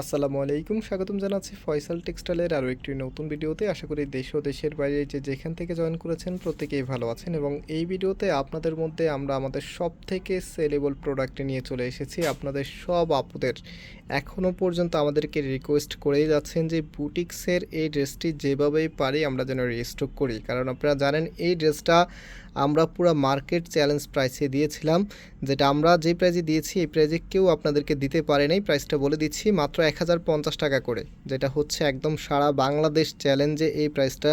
আসসালামু আলাইকুম, স্বাগতম জানাচ্ছি ফয়সাল টেক্সটাইলের আরও একটি নতুন ভিডিওতে। আশা করি দেশ ও দেশের বাইরে যে যেখান থেকে জয়েন করেছেন প্রত্যেকেই ভালো আছেন এবং এই ভিডিওতে আপনাদের মধ্যে আমরা আমাদের সব থেকে সেলেবল প্রোডাক্ট নিয়ে চলে এসেছি। আপনাদের সব আপুদের এখনও পর্যন্ত আমাদেরকে রিকোয়েস্ট করেই যাচ্ছেন যে বুটিক্সের এই ড্রেসটি যেভাবেই পারি আমরা যেন রিস্টক করি। কারণ আপনারা জানেন, এই ড্রেসটা আমরা পুরো মার্কেট চ্যালেঞ্জ প্রাইসে দিয়েছিলাম, যেটা আমরা যে প্রাইজে দিয়েছি, এই প্রাইজে কেউ আপনাদেরকে দিতে পারে নাই। প্রাইসটা বলে দিচ্ছি, মাত্র এক হাজার পঞ্চাশ টাকা করে, যেটা হচ্ছে একদম সারা বাংলাদেশ চ্যালেঞ্জে এই প্রাইসটা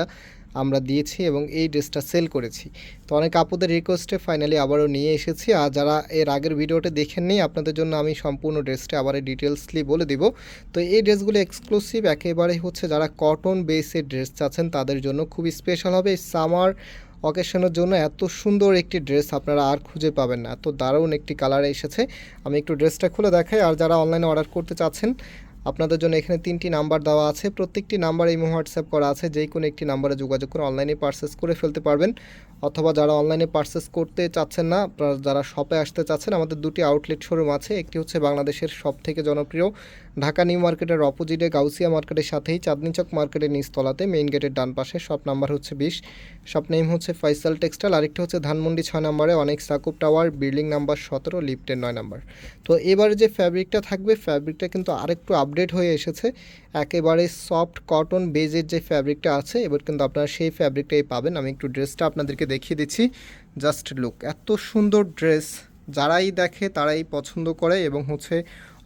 আমরা দিয়েছি এবং এই ড্রেসটা সেল করেছি। তো অনেক আপুদের রিকোয়েস্টে ফাইনালি আবারও নিয়ে এসেছি। আর যারা এর আগের ভিডিওটা দেখেননি, আপনাদের জন্য আমি সম্পূর্ণ ড্রেসটা আবার ডিটেলসলি বলে দিব। তো এই ড্রেসগুলো এক্সক্লুসিভ একেবারে হচ্ছে যারা কটন বেসের ড্রেস চাচ্ছেন, তাদের জন্য খুবই স্পেশাল হবে। সামার অকেশনের জন্য এত সুন্দর একটি ড্রেস আপনারা আর খুঁজে পাবেন না। এত দারুণ একটি কালারে এসেছে। আমি একটু ড্রেসটা খুলে দেখাই। আর যারা অনলাইনে অর্ডার করতে চাচ্ছেন, আপনাদের জন্য এখানে তিনটি নাম্বার দেওয়া আছে। প্রত্যেকটি নাম্বার এই হোয়াটসঅ্যাপ করা আছে। যেই কোনো একটি নাম্বারে যোগাযোগ করে অনলাইনে পারচেস করে ফেলতে পারবেন। অথবা যারা অনলাইনে পারচেস করতে চাচ্ছেন না যারা শপে আসতে চাচ্ছেন, আমাদের দুটি আউটলেট শোরুম আছে। একটি হচ্ছে বাংলাদেশের সব থেকে জনপ্রিয় ঢাকা নিউ মার্কেটের অপোজিটে গাউসিয়া মার্কেটের সাথেই চাঁদনি চক মার্কেটের নিচতলাতে মেইন গেটের ডান পাশে শপ নাম্বার হচ্ছে বিশ। শপ নেম হচ্ছে ফয়সাল টেক্সটাইল, আরেকটি হচ্ছে ধানমন্ডি ছয় নম্বরে অনেক সাকুব টাওয়ার, বিল্ডিং নাম্বার সতেরো, লিফটের নয় নাম্বার। তো এবারে যে ফ্যাব্রিকটা থাকবে, ফ্যাব্রিকটা কিন্তু আরেকটু আপডেট হয়ে এসেছে। একেবারে সফট কটন বেজের যে ফ্যাব্রিকটা আছে, এবার কিন্তু আপনারা সেই ফ্যাব্রিকটাই পাবেন। আমি একটু ড্রেসটা আপনাদেরকে দেখিয়ে দিচ্ছি। জাস্ট লুক, এত সুন্দর ড্রেস। যারাই দেখে তারাই পছন্দ করে এবং হচ্ছে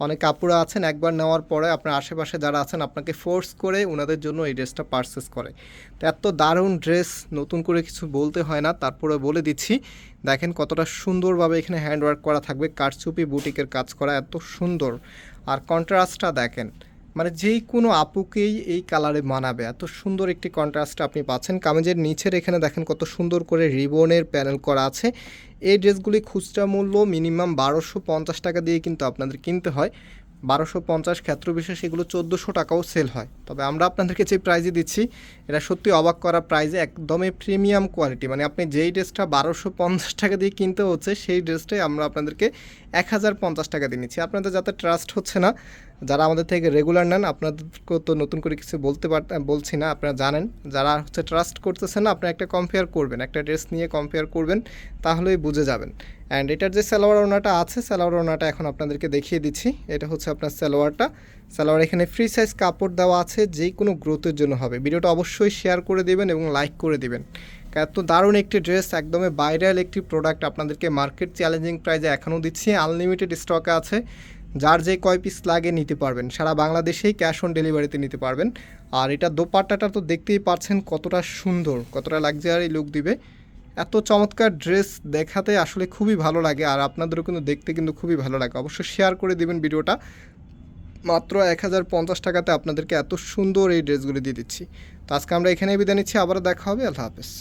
অনেক কাপড় আছেন, একবার নেওয়ার পরে আপনার আশেপাশে যারা আছেন আপনাকে ফোর্স করে ওনাদের জন্য এই ড্রেসটা পারচেস করে। তো এত দারুণ ড্রেস, নতুন করে কিছু বলতে হয় না তারপরে বলে দিচ্ছি। দেখেন কতটা সুন্দরভাবে এখানে হ্যান্ডওয়ার্ক করা থাকবে, কারচুপি বুটিকের কাজ করা এত সুন্দর। আর কন্ট্রাস্টটা দেখেন মানে যেই কোনো আপুকেই এই কালারে মানাবে। এত সুন্দর একটি কন্ট্রাস্ট আপনি পাচ্ছেন। কামেজের নিচের এখানে দেখেন কত সুন্দর করে রিবনের প্যানেল করা আছে। এই ড্রেসগুলি খুচরা মূল্য মিনিমাম বারোশো পঞ্চাশ টাকা দিয়ে কিন্তু আপনাদের কিনতে হয়। বারোশো পঞ্চাশ ক্ষেত্র বিশেষ এগুলো চোদ্দোশো টাকাও সেল হয়। তবে আমরা আপনাদেরকে যে প্রাইজে দিচ্ছি, এটা সত্যি অবাক করা প্রাইজে একদমই প্রিমিয়াম কোয়ালিটি মানে আপনি যেই ড্রেসটা বারোশো পঞ্চাশ টাকা দিয়ে কিনতে হচ্ছে, সেই ড্রেসটাই আমরা আপনাদেরকে এক হাজার পঞ্চাশ টাকা দিয়ে নিচ্ছি। আপনাদের যাতে ট্রাস্ট হচ্ছে না যারা আমাদের থেকে রেগুলার নেন, আপনাদেরকেও তো নতুন করে কিছু বলতে পার, বলছি না, আপনারা জানেন। যারা হচ্ছে ট্রাস্ট করতেছেন আপনারা একটা কম্পেয়ার করবেন, একটা ড্রেস নিয়ে কম্পেয়ার করবেন, তাহলেই বুঝে যাবেন। অ্যান্ড এটার যে সালোয়ার ওনাটা আছে সালোয়ার ওনাটা এখন আপনাদেরকে দেখিয়ে দিচ্ছি। এটা হচ্ছে আপনার সালোয়ারটা সালোয়ার এখানে ফ্রি সাইজ কাপড় দেওয়া আছে যে কোনো গ্রোথের জন্য হবে। ভিডিওটা অবশ্যই শেয়ার করে দেবেন এবং লাইক করে দেবেন। এত দারুণ একটি ড্রেস একদমই ভাইরাল একটি প্রোডাক্ট আপনাদেরকে মার্কেট চ্যালেঞ্জিং প্রাইজে এখনও দিচ্ছি। আনলিমিটেড স্টকে আছে। যার যে কয় পিস লাগে নিতে পারবেন। সারা বাংলাদেশেই ক্যাশ অন ডেলিভারিতে নিতে পারবেন। আর এটা দোপাট্টাটা তো দেখতেই পাচ্ছেন কতটা সুন্দর, কতটা লাক্সারি লুক দিবে। এত চমৎকার ড্রেস দেখাতে আসলে খুবই ভালো লাগে, আর আপনাদেরও কিন্তু দেখতে কিন্তু খুবই ভালো লাগে। অবশ্যই শেয়ার করে দিবেন ভিডিওটা। মাত্র এক হাজার পঞ্চাশ টাকাতে আপনাদেরকে এত সুন্দর এই ড্রেসগুলো দিয়ে দিচ্ছি। তো আজকে আমরা এখানেই বিদায় নিচ্ছি, আবারও দেখা হবে, আল্লাহ হাফেজ।